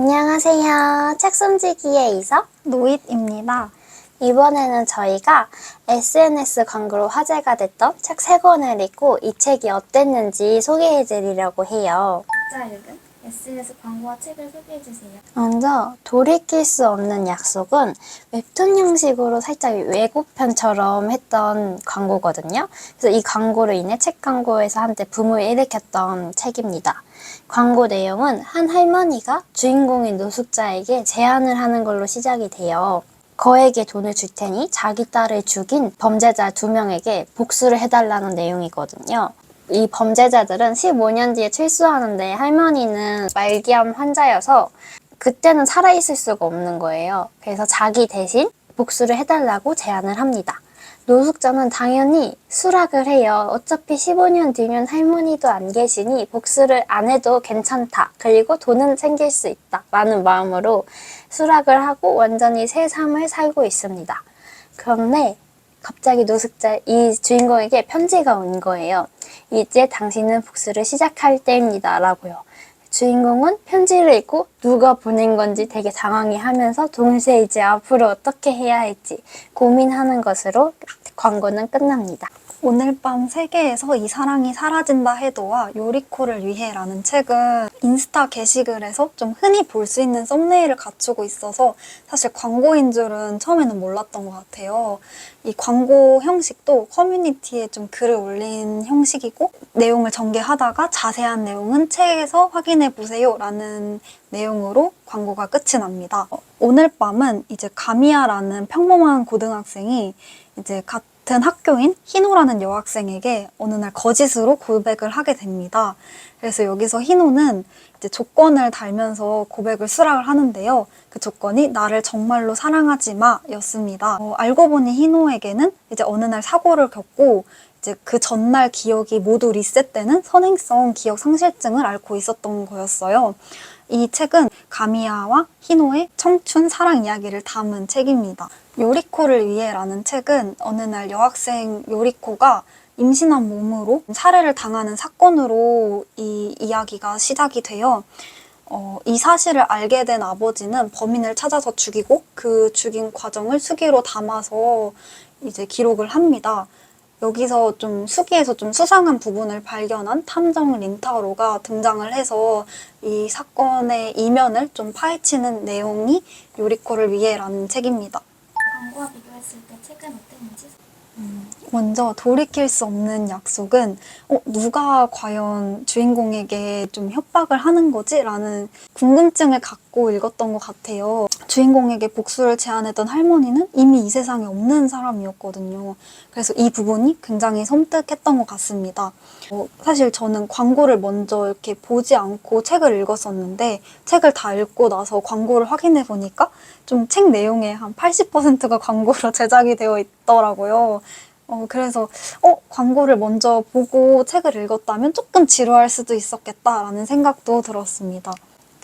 안녕하세요. 책솜지기의 이석 노잇입니다. 이번에는 저희가 SNS 광고로 화제가 됐던 책세 권을 읽고 이 책이 어땠는지 소개해 드리려고 해요. 각자 읽은 SNS 광고와 책을 소개해주세요. 먼저 돌이킬 수 없는 약속은 웹툰 형식으로 살짝 외국편처럼 했던 광고거든요. 그래서 이 광고로 인해 책 광고에서 한때 붐을 일으켰던 책입니다. 광고 내용은 한 할머니가 주인공인 노숙자에게 제안을 하는 걸로 시작이 돼요. 거액의 돈을 줄 테니 자기 딸을 죽인 범죄자 두 명에게 복수를 해달라는 내용이거든요. 이 범죄자들은 15년 뒤에 출소하는데 할머니는 말기암 환자여서 그때는 살아있을 수가 없는 거예요. 그래서 자기 대신 복수를 해달라고 제안을 합니다. 노숙자는 당연히 수락을 해요. 어차피 15년 뒤면 할머니도 안 계시니 복수를 안 해도 괜찮다. 그리고 돈은 챙길 수 있다. 라는 마음으로 수락을 하고 완전히 새 삶을 살고 있습니다. 그런데 갑자기 노숙자 이 주인공에게 편지가 온 거예요. 이제 당신은 복수를 시작할 때입니다. 라고요. 주인공은 편지를 읽고 누가 보낸 건지 되게 당황해 하면서 동시에 이제 앞으로 어떻게 해야 할지 고민하는 것으로 광고는 끝납니다. 오늘 밤 세계에서 이 사랑이 사라진다 해도와 요리코를 위해라는 책은 인스타 게시글에서 좀 흔히 볼 수 있는 썸네일을 갖추고 있어서 사실 광고인 줄은 처음에는 몰랐던 것 같아요. 이 광고 형식도 커뮤니티에 좀 글을 올린 형식이고 내용을 전개하다가 자세한 내용은 책에서 확인해 보세요 라는 내용으로 광고가 끝이 납니다. 어, 오늘 밤은 이제 가미야라는 평범한 고등학생이 이제 같은 학교인 희노라는 여학생에게 어느 날 거짓으로 고백을 하게 됩니다. 그래서 여기서 희노는 이제 조건을 달면서 고백을 수락을 하는데요. 그 조건이 나를 정말로 사랑하지 마 였습니다. 어, 알고 보니 희노에게는 이제 어느 날 사고를 겪고 이제 그 전날 기억이 모두 리셋되는 선행성 기억 상실증을 앓고 있었던 거였어요. 이 책은 가미야와 히노의 청춘 사랑 이야기를 담은 책입니다. 요리코를 위해라는 책은 어느 날 여학생 요리코가 임신한 몸으로 살해를 당하는 사건으로 이 이야기가 시작이 돼요. 어, 이 사실을 알게 된 아버지는 범인을 찾아서 죽이고 그 죽인 과정을 수기로 담아서 이제 기록을 합니다. 여기서 좀 수기에서 좀 수상한 부분을 발견한 탐정 린타로가 등장을 해서 이 사건의 이면을 좀 파헤치는 내용이 요리코를 위해라는 책입니다. 광고와 비교했을 때 책은 어땠는지 먼저 돌이킬 수 없는 약속은 어, 누가 과연 주인공에게 좀 협박을 하는 거지? 라는 궁금증을 갖고 읽었던 것 같아요. 주인공에게 복수를 제안했던 할머니는 이미 이 세상에 없는 사람이었거든요. 그래서 이 부분이 굉장히 섬뜩했던 것 같습니다. 어, 사실 저는 광고를 먼저 이렇게 보지 않고 책을 읽었었는데 책을 다 읽고 나서 광고를 확인해 보니까 좀 책 내용의 한 80%가 광고로 제작이 되어 있더라고요. 어, 그래서, 어, 광고를 먼저 보고 책을 읽었다면 조금 지루할 수도 있었겠다라는 생각도 들었습니다.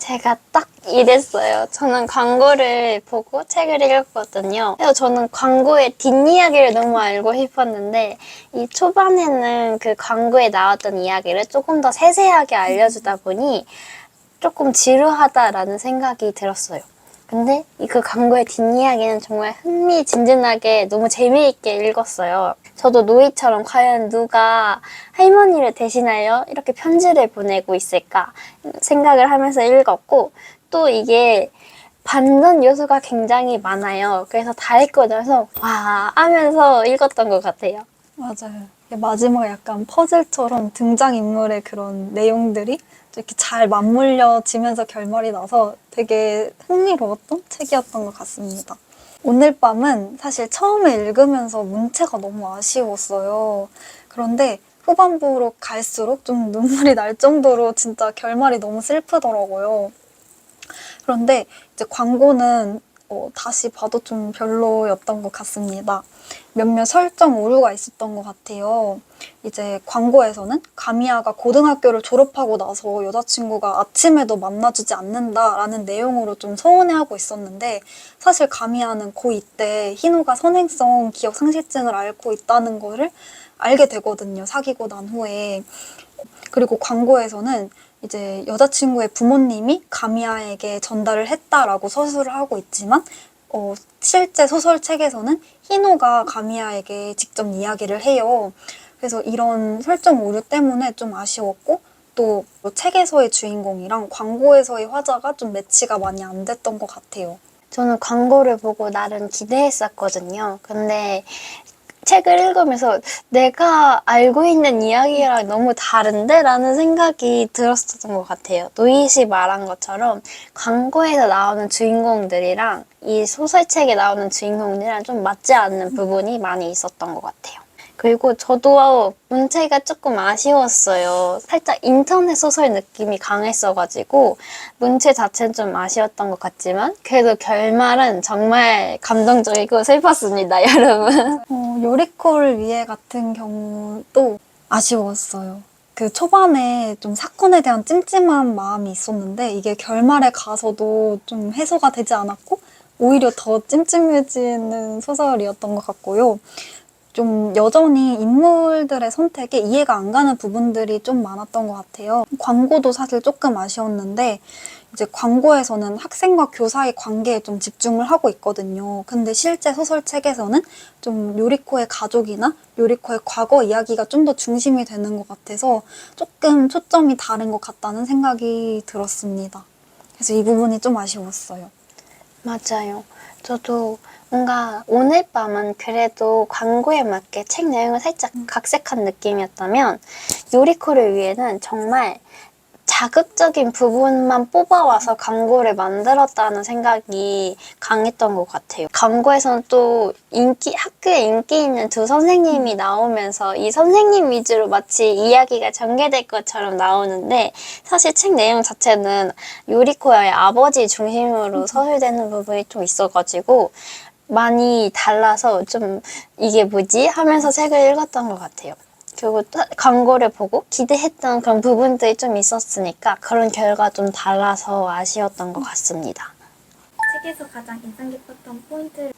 제가 딱 이랬어요. 저는 광고를 보고 책을 읽었거든요. 그래서 저는 광고의 뒷이야기를 너무 알고 싶었는데 이 초반에는 그 광고에 나왔던 이야기를 조금 더 세세하게 알려주다 보니 조금 지루하다라는 생각이 들었어요. 근데 이 그 광고의 뒷이야기는 정말 흥미진진하게 너무 재미있게 읽었어요. 저도 노이처럼 과연 누가 할머니를 대신하여 이렇게 편지를 보내고 있을까 생각을 하면서 읽었고 또 이게 반전 요소가 굉장히 많아요. 그래서 다 읽고 나서 와 하면서 읽었던 것 같아요. 맞아요. 마지막에 약간 퍼즐처럼 등장인물의 그런 내용들이 이렇게 잘 맞물려지면서 결말이 나서 되게 흥미로웠던 책이었던 것 같습니다. 오늘 밤은 사실 처음에 읽으면서 문체가 너무 아쉬웠어요. 그런데 후반부로 갈수록 좀 눈물이 날 정도로 진짜 결말이 너무 슬프더라고요. 그런데 이제 광고는 어, 다시 봐도 좀 별로였던 것 같습니다. 몇몇 설정 오류가 있었던 것 같아요. 이제 광고에서는 가미야가 고등학교를 졸업하고 나서 여자친구가 아침에도 만나주지 않는다라는 내용으로 좀 서운해하고 있었는데 사실 가미야는 고2 때 희노가 선행성 기억 상실증을 앓고 있다는 거를 알게 되거든요. 사귀고 난 후에. 그리고 광고에서는 이제 여자친구의 부모님이 가미야에게 전달을 했다라고 서술을 하고 있지만 어, 실제 소설책에서는 희노가 가미야에게 직접 이야기를 해요. 그래서 이런 설정 오류 때문에 좀 아쉬웠고 또뭐 책에서의 주인공이랑 광고에서의 화자가 좀 매치가 많이 안 됐던 것 같아요. 저는 광고를 보고 나름 기대했었거든요. 근데 책을 읽으면서 내가 알고 있는 이야기랑 너무 다른데? 라는 생각이 들었었던 것 같아요. 노이 씨 말한 것처럼 광고에서 나오는 주인공들이랑 이 소설책에 나오는 주인공들이랑 좀 맞지 않는 부분이 많이 있었던 것 같아요. 그리고 저도 문체가 조금 아쉬웠어요. 살짝 인터넷 소설 느낌이 강했어가지고 문체 자체는 좀 아쉬웠던 것 같지만 그래도 결말은 정말 감동적이고 슬펐습니다, 여러분. 어, 요리코를 위해 같은 경우도 아쉬웠어요. 그 초반에 좀 사건에 대한 찜찜한 마음이 있었는데 이게 결말에 가서도 좀 해소가 되지 않았고 오히려 더 찜찜해지는 소설이었던 것 같고요. 좀 여전히 인물들의 선택에 이해가 안 가는 부분들이 좀 많았던 것 같아요. 광고도 사실 조금 아쉬웠는데 이제 광고에서는 학생과 교사의 관계에 좀 집중을 하고 있거든요. 근데 실제 소설책에서는 좀 요리코의 가족이나 요리코의 과거 이야기가 좀 더 중심이 되는 것 같아서 조금 초점이 다른 것 같다는 생각이 들었습니다. 그래서 이 부분이 좀 아쉬웠어요. 맞아요. 저도 뭔가 오늘 밤은 그래도 광고에 맞게 책 내용을 살짝 각색한 느낌이었다면 요리코를 위해는 정말 자극적인 부분만 뽑아와서 광고를 만들었다는 생각이 강했던 것 같아요. 광고에서는 또 인기, 학교에 인기 있는 두 선생님이 나오면서 이 선생님 위주로 마치 이야기가 전개될 것처럼 나오는데 사실 책 내용 자체는 요리코의 아버지 중심으로 서술되는 부분이 좀 있어가지고 많이 달라서 좀 이게 뭐지 하면서 책을 읽었던 것 같아요. 그리고 또 광고를 보고 기대했던 그런 부분들이 좀 있었으니까 그런 결과 좀 달라서 아쉬웠던 것 같습니다. 책에서 가장 인상 깊었던 포인트를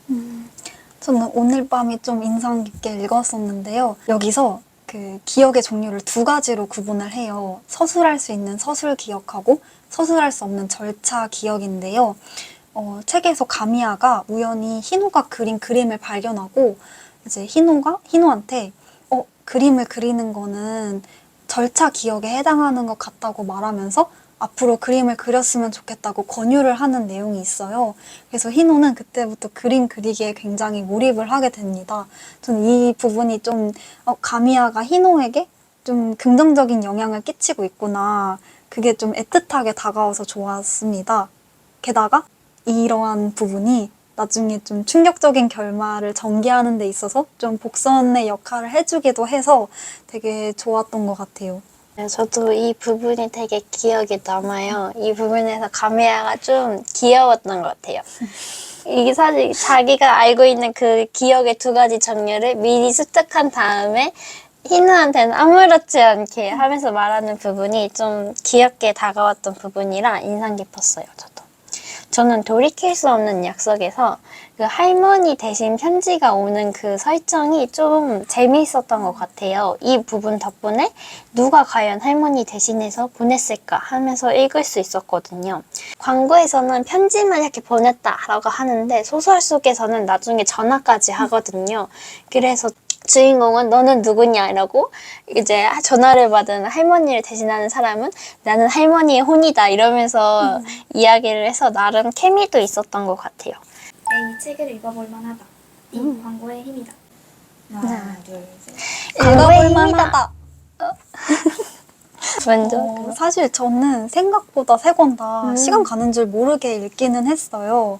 저는 오늘 밤이 좀 인상 깊게 읽었었는데요. 여기서 그 기억의 종류를 두 가지로 구분을 해요. 서술할 수 있는 서술 기억하고 서술할 수 없는 절차 기억인데요. 어, 책에서 가미야가 우연히 희노가 그린 그림을 발견하고 이제 희노가 희노한테 어, 그림을 그리는 거는 절차 기억에 해당하는 것 같다고 말하면서 앞으로 그림을 그렸으면 좋겠다고 권유를 하는 내용이 있어요. 그래서 희노는 그때부터 그림 그리기에 굉장히 몰입을 하게 됩니다. 저는 이 부분이 좀 어, 가미야가 희노에게 좀 긍정적인 영향을 끼치고 있구나. 그게 좀 애틋하게 다가와서 좋았습니다. 게다가 이러한 부분이 나중에 좀 충격적인 결말을 전개하는 데 있어서 좀 복선의 역할을 해주기도 해서 되게 좋았던 것 같아요. 네, 저도 이 부분이 되게 기억에 남아요. 이 부분에서 가미야가 좀 귀여웠던 것 같아요. 이게 사실 자기가 알고 있는 그 기억의 두 가지 정렬을 미리 습득한 다음에 희누한테는 아무렇지 않게 하면서 말하는 부분이 좀 귀엽게 다가왔던 부분이라 인상 깊었어요, 저도. 저는 돌이킬 수 없는 약속에서 그 할머니 대신 편지가 오는 그 설정이 좀 재미있었던 것 같아요. 이 부분 덕분에 누가 과연 할머니 대신해서 보냈을까 하면서 읽을 수 있었거든요. 광고에서는 편지만 이렇게 보냈다라고 하는데 소설 속에서는 나중에 전화까지 하거든요. 그래서 주인공은 너는 누구냐 이러고 이제 전화를 받은 할머니를 대신하는 사람은 나는 할머니의 혼이다 이러면서 이야기를 해서 나름 케미도 있었던 것 같아요. 내이 책을 읽어볼 만하다. 이 광고의 힘이다. 하나, 둘, 셋. 읽어볼. 만하다. 완전 어, 사실 저는 생각보다 세 권다 음. 시간 가는 줄 모르게 읽기는 했어요.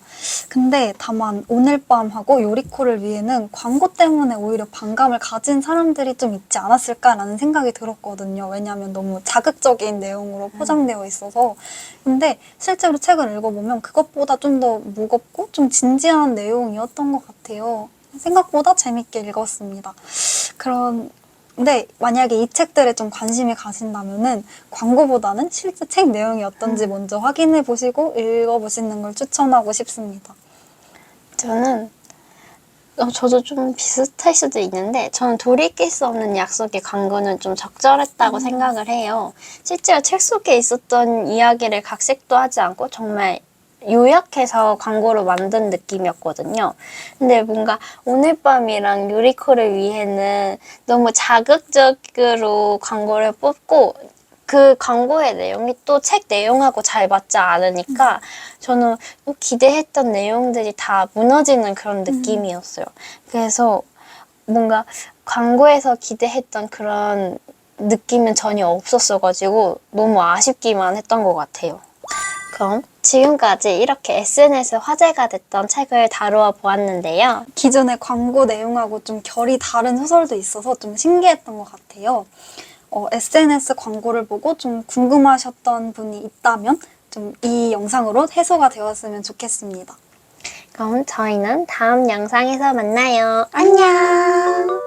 근데 다만 오늘 밤하고 요리코를 위해는 광고 때문에 오히려 반감을 가진 사람들이 좀 있지 않았을까라는 생각이 들었거든요. 왜냐하면 너무 자극적인 내용으로 포장되어 있어서. 근데 실제로 책을 읽어보면 그것보다 좀 더 무겁고 좀 진지한 내용이었던 것 같아요. 생각보다 재밌게 읽었습니다. 그런 근데 만약에 이 책들에 좀 관심이 가신다면은 광고보다는 실제 책 내용이 어떤지 먼저 확인해 보시고 읽어 보시는 걸 추천하고 싶습니다. 저는 어, 저도 좀 비슷할 수도 있는데 저는 돌이킬 수 없는 약속의 광고는 좀 적절했다고 생각을 해요. 실제로 책 속에 있었던 이야기를 각색도 하지 않고 정말 요약해서 광고로 만든 느낌이었거든요. 근데 뭔가 오늘 밤이랑 유리코를 위해는 너무 자극적으로 광고를 뽑고 그 광고의 내용이 또 책 내용하고 잘 맞지 않으니까 저는 또 기대했던 내용들이 다 무너지는 그런 느낌이었어요. 그래서 뭔가 광고에서 기대했던 그런 느낌은 전혀 없었어가지고 너무 아쉽기만 했던 것 같아요. 그럼 지금까지 이렇게 SNS 화제가 됐던 책을 다루어 보았는데요. 기존의 광고 내용하고 좀 결이 다른 소설도 있어서 좀 신기했던 것 같아요. 어, SNS 광고를 보고 좀 궁금하셨던 분이 있다면 좀 이 영상으로 해소가 되었으면 좋겠습니다. 그럼 저희는 다음 영상에서 만나요. 안녕!